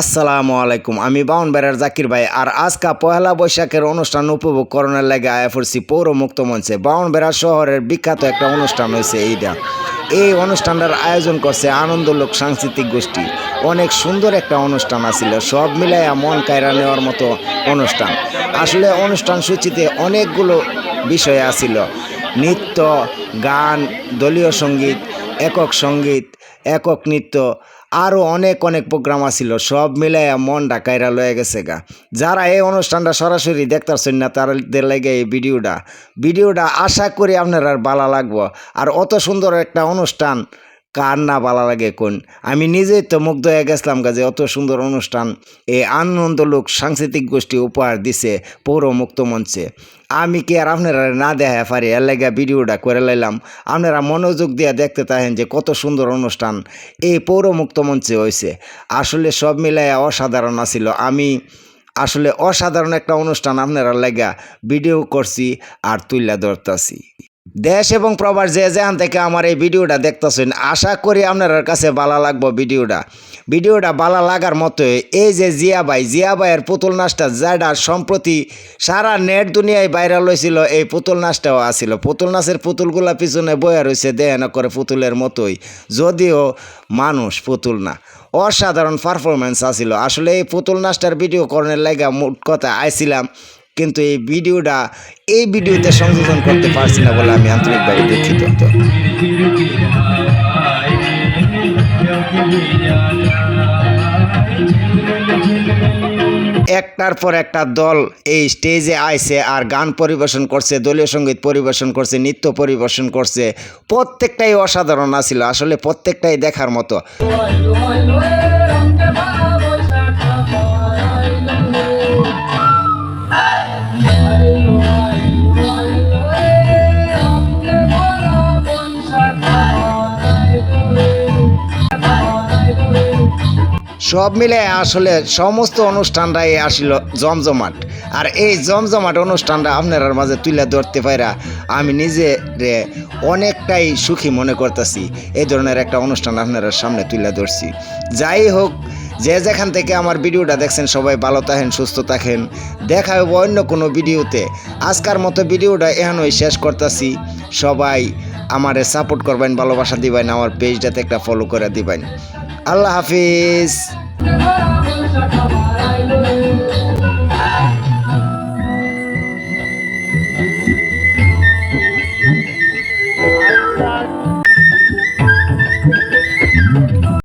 আসসালামু আলাইকুম, আমি বাউন বেড়ার জাকির ভাই, আর আজকা পহেলা বৈশাখের অনুষ্ঠান উপভোগ করানোর লাগে আয়া পড়ছি পৌর মুক্ত মঞ্চে। বাউন বেড়া শহরের বিখ্যাত একটা অনুষ্ঠান হয়েছে এইটা। এই অনুষ্ঠানটার আয়োজন করছে আনন্দলোক সাংস্কৃতিক গোষ্ঠী। অনেক সুন্দর একটা অনুষ্ঠান আছিল, সব মিলাইয়া মন কায়রা নেওয়ার মতো অনুষ্ঠান। আসলে অনুষ্ঠান সূচিতে অনেকগুলো বিষয় আছিল। নৃত্য, গান, দলীয় সংগীত, একক সংগীত, একক নৃত্য আরও অনেক অনেক প্রোগ্রাম আছিল। সব মিলাইয়া মন ডাকাইরা লয়ে গেছে গা। যারা এই অনুষ্ঠানটা সরাসরি দেখতেছেন না, তাদের লাগে এই ভিডিওটা। ভিডিওটা আশা করি আপনার আর ভালো লাগবো। আর অত সুন্দর একটা অনুষ্ঠান কার না ভালো লাগে কোন? আমি নিজেই তো মুগ্ধ হয়ে গেছিলাম যে অত সুন্দর অনুষ্ঠান। এই আনন্দ লোক সাংস্কৃতিক গোষ্ঠী উপহার দিছে পৌর মুক্ত মঞ্চে। আমি কি আর আপনারা না দেখা পারি? এর লাগে ভিডিওটা করে লাইলাম। আপনারা মনোযোগ দিয়ে দেখতে থাকেন যে কত সুন্দর অনুষ্ঠান এই পৌর মুক্ত মঞ্চে হয়েছে আসলে সব মিলাইয়া অসাধারণ আছিল। আমি আসলে অসাধারণ একটা অনুষ্ঠান আপনারা লাগা ভিডিও করছি আর তুইলা ধরতাছি। দেশ এবং প্রবাস যে যেখান থেকে আমার এই ভিডিওটা দেখতেছেন, আশা করি আপনার কাছে ভালো লাগবো ভিডিওটা। ভিডিওটা ভালো লাগার মতোই এই যে জিয়া ভাই, জিয়া ভাইয়ের পুতুল নাচটা যেটা সম্প্রতি সারা নেট দুনিয়ায় ভাইরাল হয়েছিল, এই পুতুল নাচটাও আসছিল পুতুল নাচের পুতুলগুলা পিছনে বয়ে রয়েছে না করে পুতুলের মতোই। যদিও মানুষ পুতুল না, অসাধারণ পারফরমেন্স আসছিল আসলে এই পুতুল নাচটার ভিডিও করার লাগা মোট কথা আইছিলাম কিন্তু এই ভিডিওটা, এই ভিডিওতে সংযোজন করতে পারছি না বলে আমি আন্তরিকভাবে দুঃখিত। একটার পর একটা দল এই স্টেজে আইছে আর গান পরিবেশন করছে, দলীয় সংগীত পরিবেশন করছে, নৃত্য পরিবেশন করছে। প্রত্যেকটাই অসাধারণ আছিল, আসলে প্রত্যেকটাই দেখার মতো। সব মিলে আসলে সমস্ত অনুষ্ঠানটাই আসিল জমজমাট। আর এই জমজমাট অনুষ্ঠানটা আপনার মাঝে তুলে ধরতে পাইরা আমি নিজে অনেকটাই সুখী মনে করতেছি। এই ধরনের একটা অনুষ্ঠান আপনার সামনে তুলে ধরছি। যাই হোক, যে যেখান থেকে আমার ভিডিওটা দেখছেন সবাই ভালো থাকেন, সুস্থ থাকেন। দেখা হবে অন্য কোনো ভিডিওতে। আজকার মতো ভিডিওটা এখানেই শেষ করতেছি। সবাই আমারে সাপোর্ট করবেন ভালোবাসা দিবেন আমার পেজটাতে একটা ফলো করে দিবেন। আল্লাহ হাফিজ।